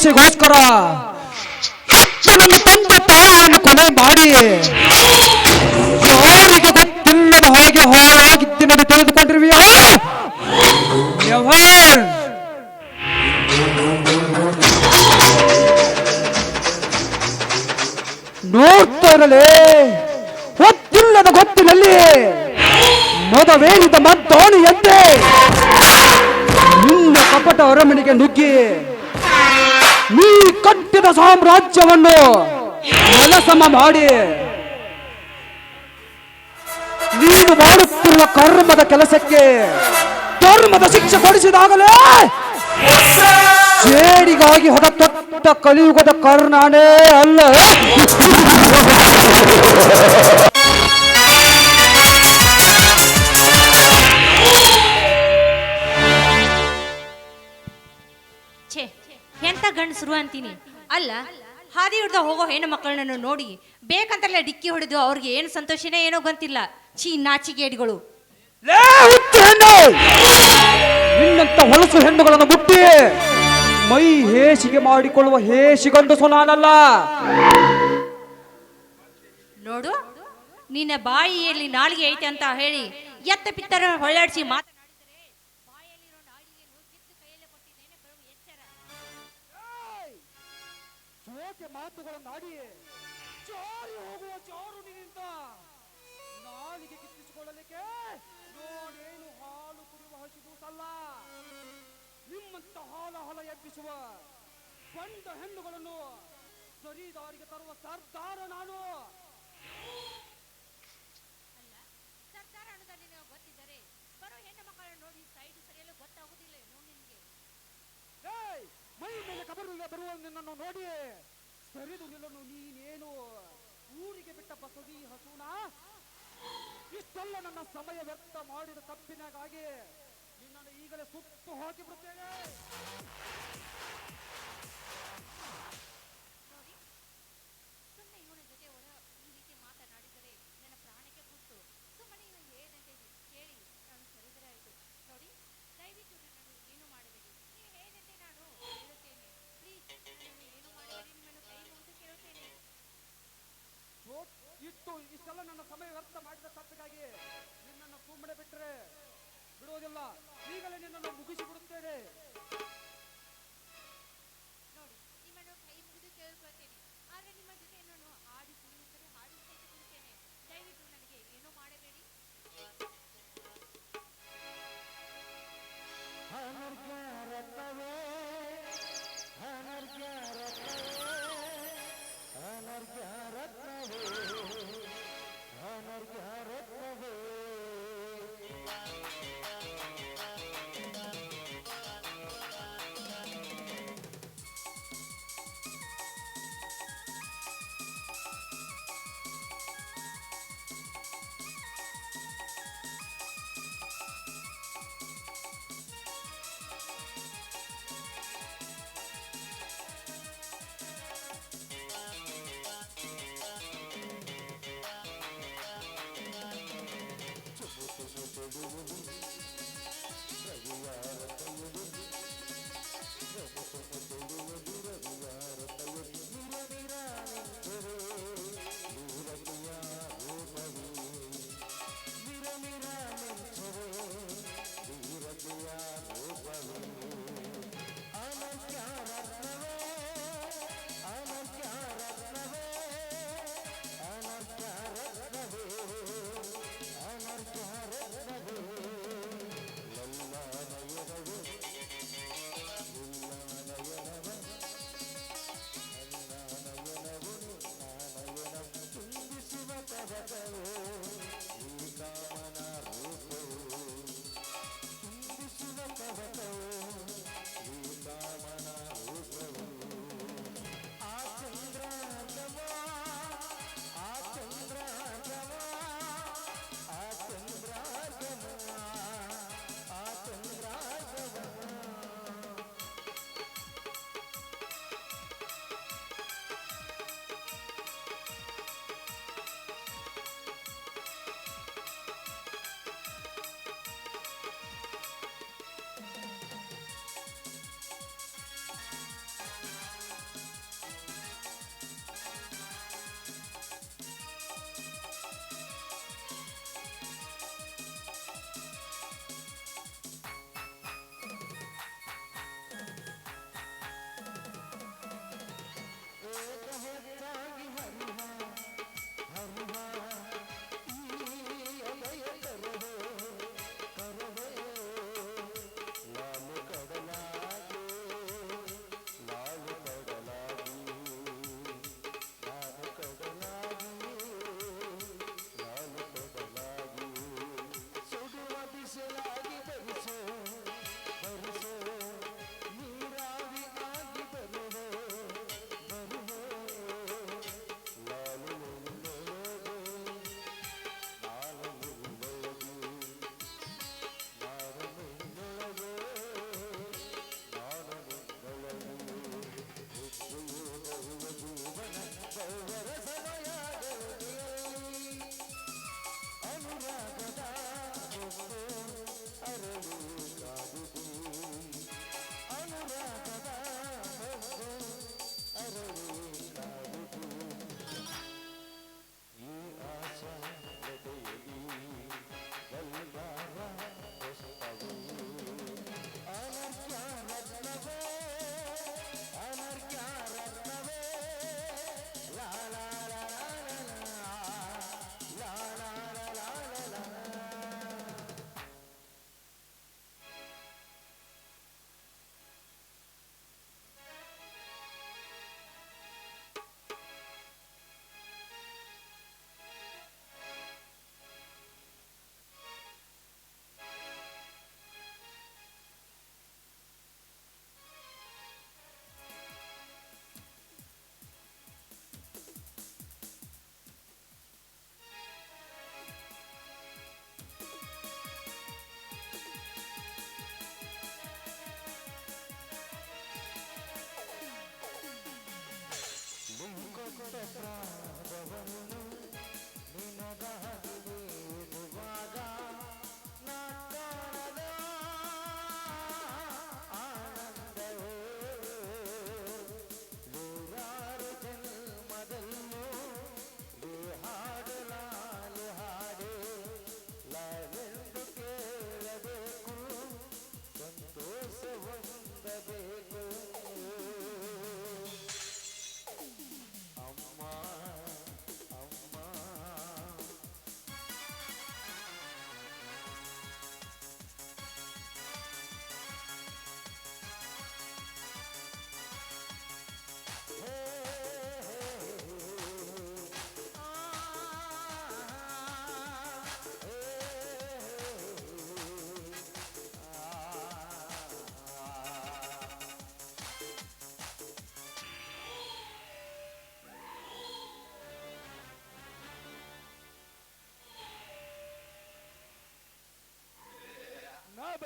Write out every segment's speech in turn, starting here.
ಆಸೆಗೋಸ್ಕರ ನನ್ನ ತಂದೆ ತಾಯಿಯನ್ನು ಕೊಲೆ ಮಾಡಿ. ಯಾರಿಗೆ ಗೊತ್ತಿಲ್ಲದ ಹಾಗೆ ಹಾಳಾಗಿದ್ದೇನೆ ತಿಳಿದುಕೊಂಡಿರುವೆಯಾ? ಯವಾನ್. ನೋಡ್ತಾ ಇರಲಿ. ಗೊತ್ತಿಲ್ಲದ ಗೊತ್ತಿನಲ್ಲಿ ಮೊದವೇನಿದ ಎಂದೇ ನಿನ್ನ ಕಪಟ ಅರಮನೆಗೆ ನುಗ್ಗಿ ನೀ ಕಟ್ಟಿದ ಸಾಮ್ರಾಜ್ಯವನ್ನು ಮನಸಮ ಮಾಡಿ. ನೀನು ಮಾಡುತ್ತಿರುವ ಕರ್ಮದ ಕೆಲಸಕ್ಕೆ ಧರ್ಮದ ಶಿಕ್ಷೆ ಕೊಡಿಸಿದಾಗಲೇ ಜೇಡಿಗಾಗಿ ಹೊದ ತೊಟ್ಟ ಕಲಿಯುಗದ ಕರ್ನಾನೇ ಅಲ್ಲ. ಗಂಡಸರು ಅಂತೀನಿ. ಅಲ್ಲ ಹಾದಿ ಹಿಡ್ದ ಹೋಗೋ ಹೆಣ್ಣು ಮಕ್ಕಳನ್ನು ನೋಡಿ ಬೇಕಂತಲ್ಲ ಡಿಕ್ಕಿ ಹೊಡೆದು ಅವ್ರಿಗೆ ಏನು ಸಂತೋಷನೇ ಏನೋ ಗೊತ್ತಿಲ್ಲ. ಚೀ ನಾಚಿಗೇಡಿಗಳು ಲೇ ಹುಚ್ಚು ಹೆಣ್ಣು! ನಿನ್ನಂತ ಹೊಲಸು ಹೆಣ್ಣುಗಳನ್ನು ಮುಟ್ಟಿ ಮೈ ಹೇಸಿಗೆ ಮಾಡಿಕೊಳ್ಳುವ ಹೇಸಿ ಗಂಡಸು ನಾನಲ್ಲ ನೋಡು ನಿನ್ನ ಬಾಯಿಯಲ್ಲಿ ನಾಳಿಗೆ ಐತೆ ಅಂತ ಹೇಳಿ ಎತ್ತ ಪಿತ್ತರ ಹೊಳ್ಳಾಡಿಸಿ ಮಾತನಾಡಿದರೆ ಜೋಕೆ ಮಾತುಗಳನ್ನಾಡಿ ಜಾರಿ ಹೋಗುವ ನಿಂತ ನಾಲಿಗೆ ಕಿತ್ತಿಸಿಕೊಳ್ಳಲಿಕ್ಕೆ ನೋಡೇನು ಹಾಲು ಕುಡಿಯುವ ಹಸಿದೂಸಲ್ಲ ನಿಮ್ಮಂತ ಹಾಲ ಹಲ ಎಬ್ಬಿಸುವ ಬಂಡ ಹೆಣ್ಣುಗಳನ್ನು ಸರಿದಾರಿಗೆ ತರುವ ಸರ್ದಾರ ನಾನು. ಅಲ್ಲ ಸರ್ದಾರ ನೀವು ಗೊತ್ತಿದ್ದರೆ ಬರೋ ಹೆಣ್ಣು ಮಕ್ಕಳನ್ನು ನೋಡಿ ಸೈಡ್ ಸರಿಯಲು ಗೊತ್ತಾಗುದಿಲ್ಲ ಏನೋ ನಿನಗೆ. ಏಯ್ ಮೈ ಮೇಲೆ ಕಬರಿಲ್ಲ ಬರುವ ನಿನ್ನನ್ನು ನೋಡಿ ಸರಿದು ನಿಲ್ಲನು ನೀನೇನು ಊರಿಗೆ ಬಿಟ್ಟ ಬಸವಿ ಹಸುನ? ಇಷ್ಟೆಲ್ಲ ನನ್ನ ಸಮಯ ವ್ಯರ್ಥ ಮಾಡಿದ ತಪ್ಪಿನಾಗಾಗಿ ನಿನ್ನನ್ನು ಈಗಲೇ ಸುತ್ತು ಹಾಕಿ ಬಿಡುತ್ತೇನೆ ಇಷ್ಟೆಲ್ಲ ನನ್ನ ಸಮಯ ವ್ಯರ್ಥ ಮಾಡಿದ ತಪ್ಪಿಗಾಗಿ ನಿನ್ನನ್ನು ಸುಮ್ಮನೆ ಬಿಟ್ಟರೆ ಬಿಡುವುದಿಲ್ಲ. ಈಗಲೇ ನಿನ್ನನ್ನು ಮುಗಿಸಿ ಬಿಡುತ್ತೇನೆ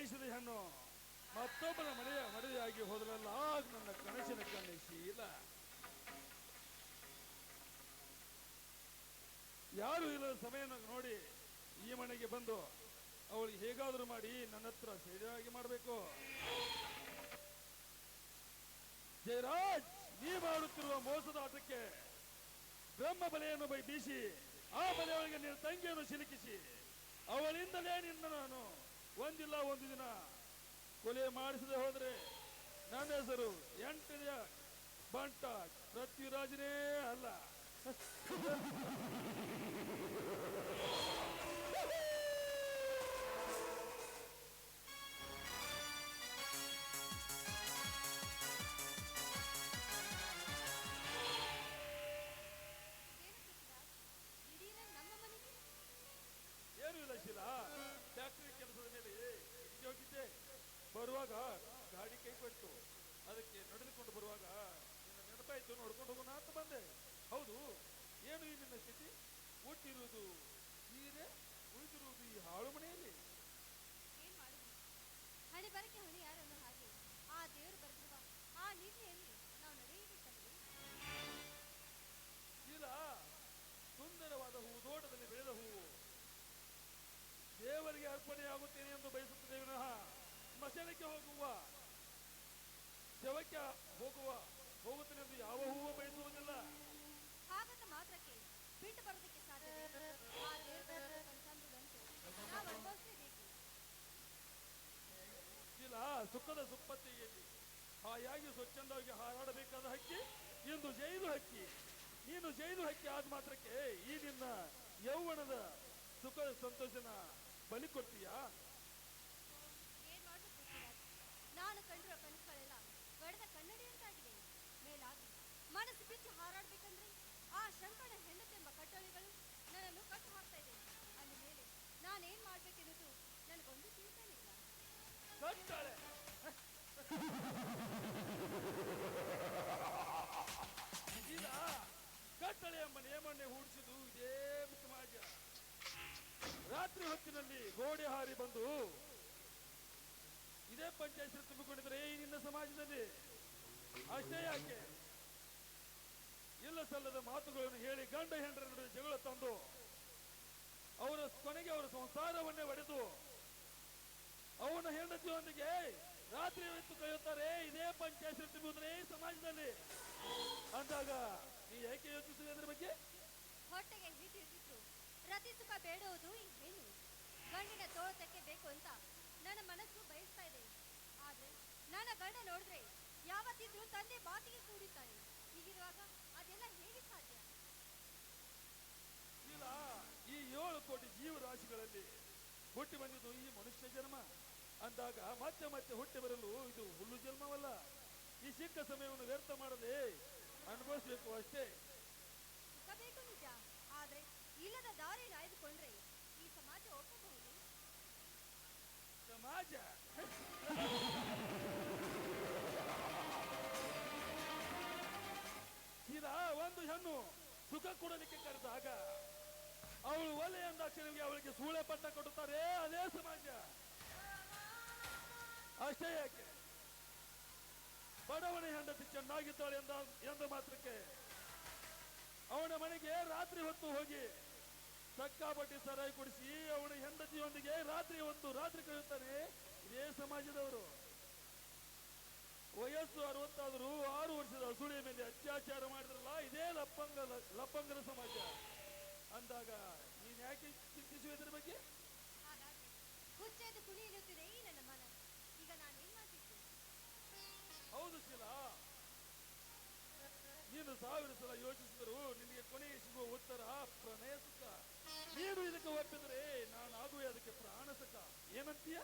ಬಯಸಿದ ಹೆಣ್ಣು ಮತ್ತೊಬ್ಬರ ಮನೆಯ ಮದುವೆಯಾಗಿ ಹೋದ್ರಲ್ಲ ಆಗ ನನ್ನ ಕನಸಿನ ಕಣ್ಣೆ ಇಲ್ಲ ಯಾರು ಇಲ್ಲದ ಸಮಯ ನೋಡಿ ಈ ಮನೆಗೆ ಬಂದು ಅವಳಿಗೆ ಹೇಗಾದರೂ ಮಾಡಿ ನನ್ನ ಹತ್ರ ಸರಿಯಾಗಿ ಮಾಡಬೇಕು. ಜಯರಾಜ್, ನೀ ಮಾಡುತ್ತಿರುವ ಮೋಸದ ಆಟಕ್ಕೆ ಬ್ರಹ್ಮ ಬಲೆಯನ್ನು ಬೈ ಬೀಸಿ, ಆ ಬಲೆಯೊಳಗೆ ನಿನ್ನ ತಂಗಿಯನ್ನು ಸಿಲುಕಿಸಿ, ಅವಳಿಂದಲೇ ನಿನ್ನ ನಾನು ಒಂದಿಲ್ಲ ಒಂದು ದಿನ. ಕೊಲೆ ಮಾಡಿಸದೆ ಹೋದ್ರೆ ನನ್ನ ಹೆಸರು ಎಂಟನೆಯ ಬಂಟ ಪೃಥ್ವಿರಾಜನೇ ಅಲ್ಲ. ಬರುವಾಗ ಗಾಡಿ ಕೈ ಕೊಟ್ಟು ಅದಕ್ಕೆ ನಡೆದುಕೊಂಡು ಬರುವಾಗ ನಿನ್ನ ನೆನಪಾಯ್ತು, ನೋಡ್ಕೊಂಡು ಹೋಗೋಣ ಅಂತ ಬಂದೆ. ಹೌದು, ಏನು ಈ ನಿನ್ನ ಸ್ಥಿತಿ? ಹುಟ್ಟಿರುವುದು ಹೀರೆ, ಉಳಿದಿರುವುದು ಈ ಹಾಳು ಮನೆಯಲ್ಲಿ? ಹಣೆ ಬರಕ್ಕೆ ಹಳಿ ಯಾರು ಹೋಗುವ ಹೋಗುತ್ತೇನೆ ಎಂದು ಯಾವ ಹೂವು ಬಯಸುವುದಿಲ್ಲ ಹಾಗಂತ ಮಾತ್ರಕ್ಕೆ ಬಿಟ್ಟು ಬರೋದಕ್ಕೆ ಆ ದೇವರು ಬರೆದಿರುವ ಪಂಚಾಮೃತದಂತೆ ನಾವು ಅನುಭವಿಸಲೇಬೇಕು. ಶೀಲ ಸುಖದ ಸುಪ್ಪತ್ತಿಗೆ ಹಾಯಾಗಿ ಸ್ವಚ್ಛಂದವಾಗಿ ಹಾರಾಡಬೇಕಾದ ಹಕ್ಕಿ ಇಂದು ಜೈಲು ಹಕ್ಕಿ. ನೀನು ಜೈಲು ಹಕ್ಕಿ ಆದ ಮಾತ್ರಕ್ಕೆ ಈ ನಿನ್ನ ಯೌವನದ ಸುಖ ಸಂತೋಷನ ಬಲಿ ಕೊಡ್ತೀಯಾ ಏನ್ ಮಾಡುದು ಪೃಥ್ವಿರಾಜ್ ನಾನು ಕಂಡಿರೋ ಕನಸುಗಳೆಲ್ಲ ಒಡೆದ ಕನ್ನಡಿ ಅಂತಾಗಿದೆ ಮೇಲಾಗಿ ಮನಸ್ಸು ಬಿಚ್ಚಿ ಹಾರಾಡ್ಬೇಕಂದ್ರೆ ಆ ಶಂಕರನ ಹೆಂಡತೆಂಬ ಕಟ್ಟಳೆಗಳು ನನ್ನನ್ನು ಕಟ್ಟು ಹಾಕ್ತಾ ಇದೆ ಅಂದ ಮೇಲೆ ನಾನೇನ್ ಮಾಡ್ಬೇಕೆನ್ನುವುದು ನನಗೊಂದು ಇಲ್ಲ. ಕಟ್ಟಾಳೆ. ಎಂಬ ನೇಮನ್ನೇ ಹೂಡಿಸಿದು ಇದೇ ಸಮಾಜ ರಾತ್ರಿ ಹೊತ್ತಿನಲ್ಲಿ ಗೋಡೆ ಹಾರಿ ಬಂದು ಇದೇ ಪಂಚಾಯತ್ ತುಂಬಿಕೊಂಡಿದ್ರೆ ಈ ನಿನ್ನ ಸಮಾಜದಲ್ಲಿ. ಅಷ್ಟೇ ಯಾಕೆ? ಇಲ್ಲ ಸಲ್ಲದ ಮಾತುಗಳನ್ನು ಹೇಳಿ ಗಂಡ ಹೆಂಡರ ನಡುವೆ ಜಗಳ ತಂದು ಅವರ ಕೊನೆಗೆ ಅವರ ಸಂಸಾರವನ್ನೇ ಒಡೆದು ಅವನ ಹೆಂಡತಿಯೊಂದಿಗೆ ರಾತ್ರಿ ಹೊತ್ತು ಕಳೆಯುತ್ತಾರೆ. ಇದೇ ಪಂಚಾಯತ್ ತುಂಬುವುದೇ ಸಮಾಜದಲ್ಲಿ. ಅಂದಾಗ ನೀ ಏಕೆ ಯೋಚಿಸಿದೆ ಅದ್ರ ಬಗ್ಗೆ? ಹೊಟ್ಟೆಗೆ ಹಿಟ್ಟಿಟ್ಟಿತ್ತು ಪ್ರತಿ ಸುಖ ಬೇಡುವುದು ಹೆಣ್ಣು ಗಂಡಿನ ತೋಳತಕ್ಕೆ ಬೇಕು ಅಂತ ನನ್ನ ಮನಸ್ಸು ಬಯಸ್ತಾ ಇದೆ. ಆದ್ರೆ ನನ್ನ ಗಂಡ ನೋಡಿದ್ರೆ ಯಾವತ್ತಿದ್ರೂ ತಂದೆ ಮಾತಿಗೆ ಕೂಡಿದ್ದಾನೆ. ಹೀಗಿರುವಾಗ ಅದೆಲ್ಲ ಹೇಗೆ ಸಾಧ್ಯ? ಇಲ್ಲ ಈ ಏಳು ಕೋಟಿ ಜೀವರಾಶಿಗಳಲ್ಲಿ ಹುಟ್ಟಿ ಬಂದಿದ್ದು ಈ ಮನುಷ್ಯ ಜನ್ಮ. ಅಂದಾಗ ಮತ್ತೆ ಮತ್ತೆ ಹುಟ್ಟಿ ಬರಲು ಇದು ಹುಲ್ಲು ಜನ್ಮವಲ್ಲ. ಈ ಸಿಕ್ಕ ಸಮಯವನ್ನು ವ್ಯರ್ಥ ಮಾಡದೆ ಅನುಭವಿಸಬೇಕು ಅಷ್ಟೇ. ಸುಖ ಬೇಕು ನಿಜ ಆದ್ರೆ ಇಲ್ಲದ ದಾರಿಯಲ್ಲಿ ಆಯ್ದುಕೊಂಡ್ರೆ ಈ ಸಮಾಜ ಒಪ್ಪಬಹುದು? ಸಮಾಜ. ಹೆಣ್ಣು ಸುಖ ಕೊಡಲಿಕ್ಕೆ ಕರೆದಾಗ ಅವಳು ಒಲೆ ಎಂದಾಕ್ಷರಿಗೆ ಅವಳಿಗೆ ಸೂಳೆ ಪಟ್ಟ ಕೊಡುತ್ತಾರೆ. ಅದೇ ಸಮಾಜ. ಅಷ್ಟೇ ಯಾಕೆ ಬಡವನ ಹೆಂಡತಿ ಚೆನ್ನಾಗಿದ್ದಾಳೆ ಎಂದ ಎಂದ ಮಾತ್ರಕ್ಕೆ ಅವನ ಮನೆಗೆ ರಾತ್ರಿ ಹೊತ್ತು ಹೋಗಿ ಸಕ್ಕಾಪಟ್ಟಿ ಸರಾಯಿ ಕುಡಿಸಿ ಅವನ ಹೆಂಡತಿಯೊಂದಿಗೆ ರಾತ್ರಿ ಹೊತ್ತು ರಾತ್ರಿ ಕಳೆಯುತ್ತಾನೆ ಇದೇ ಸಮಾಜದವರು. ವಯಸ್ಸು ಅರವತ್ತಾದರೂ ಆರು ವರ್ಷದ ಹಸುಳಿ ಮೇಲೆ ಅತ್ಯಾಚಾರ ಮಾಡಿದ್ರಲ್ಲ ಇದೇ ಲಪ್ಪಂಗ ಲಪ್ಪಂಗರ ಸಮಾಜ. ಅಂದಾಗ ನೀನ್ ಯಾಕೆ ಚಿಂತಿಸುವ ಇದರ ಬಗ್ಗೆ? ಹೌದು ಶಿಲ. ನೀನು ಸಾವಿರ ಸಲ ಯೋಚಿಸಿದ್ರು ನಿನಗೆ ಕೊನೆಗೆ ಸಿಗುವ ಉತ್ತರ ಪ್ರಣಯ ಸುಖ. ನೀನು ಇದಕ್ಕೆ ಒಪ್ಪಿದ್ರೆ ನಾನು ಆಗುವೆ ಅದಕ್ಕೆ ಪ್ರಾಣ ಸುಖ. ಏನಂತೀಯ?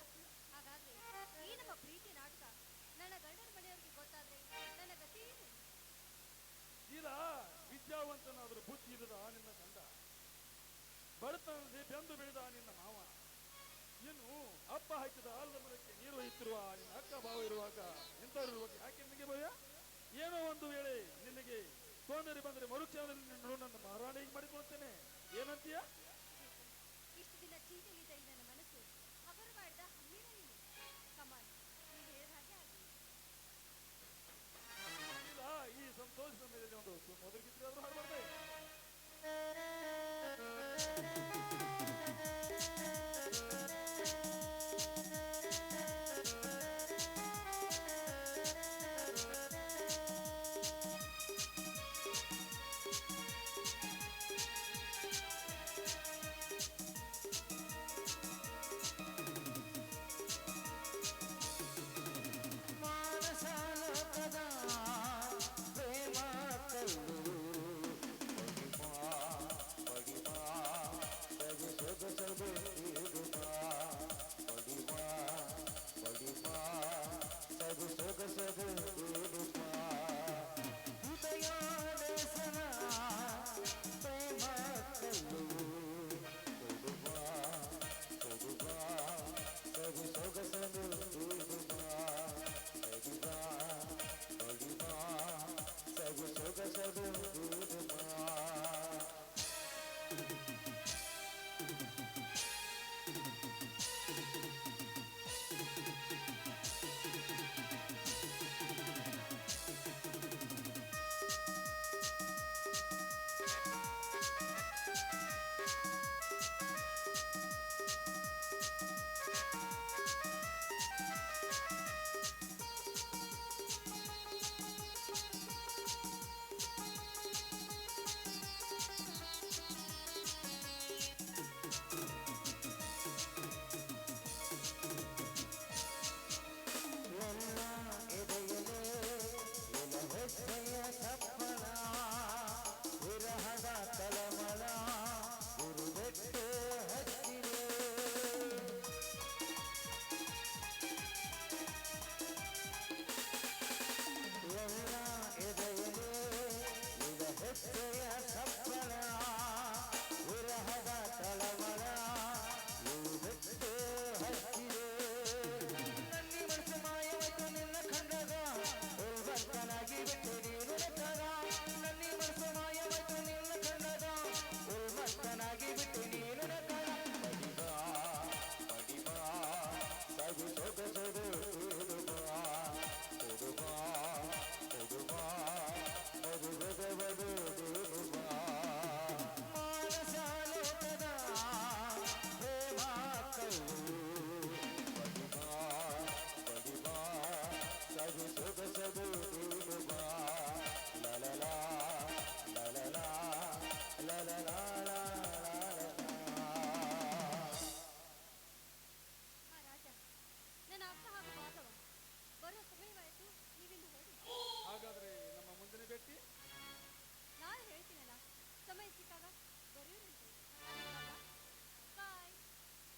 ಪ್ರೀತಿ ನಾಟಕ ನನ್ನ ಗಂಡನ ಇಲ್ಲ ವಿದ್ಯಾವಂತನಾದ್ರು ಬುದ್ಧಿ ಇಲ್ಲದ ನಿನ್ನ ಗಂಡ. ಬಡತನದಲ್ಲಿ ಬೆಂದು ಬೆಳೆದ ನಿನ್ನ ಮಾವ. ಇನ್ನು ಅಪ್ಪ ಹಾಕಿದ ಆಲದ ಮರಕ್ಕೆ ನೀರು ಒಯ್ಯುತ್ತಿರುವ ನಿನ್ನ ಅಕ್ಕ ಭಾವ ಇರುವಾಗ ಇಂಥವ್ರು ಯಾಕೆ ನಿನಗೆ ಭಯ? ಏನೋ ಒಂದು ವೇಳೆ ನಿನಗೆ ತೊಂದರೆ ಬಂದರೆ ಮರುಕ್ಷಣದಲ್ಲಿ ನನ್ನ ಮಹಾರಾಣಿಗೆ ಮಾಡಿಕೊಳ್ತೇನೆ. ಏನಂತೀಯ? Todos os meus leão doce. O modo que tu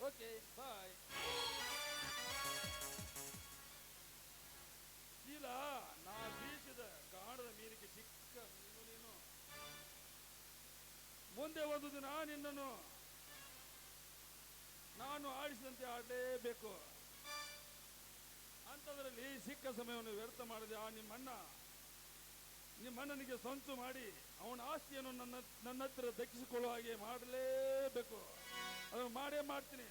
Okay, bye. ನಾ ಬೀಸಿದ ಗಾಣದ ಮೀನಿಗೆ ಸಿಕ್ಕ ನೀನು. ಮುಂದೆ ಒಂದು ದಿನ ನಿನ್ನನ್ನು ನಾನು ಆಡಿಸಿದಂತೆ ಆಡಲೇಬೇಕು. ಅಂಥದ್ರಲ್ಲಿ ಸಿಕ್ಕ ಸಮಯವನ್ನು ವ್ಯರ್ಥ ಮಾಡದೆ ಆ ನಿಮ್ಮಣ್ಣ ನಿಮ್ಮಣ್ಣನಿಗೆ ಸಂಚು ಮಾಡಿ ಅವನ ಆಸ್ತಿಯನ್ನು ನನ್ನ ನನ್ನ ಹತ್ರ ದಕ್ಕಿಸಿಕೊಳ್ಳುವ ಹಾಗೆ ಮಾಡಲೇಬೇಕು. ಅದನ್ನು ಮಾಡೇ ಮಾಡ್ತೀನಿ.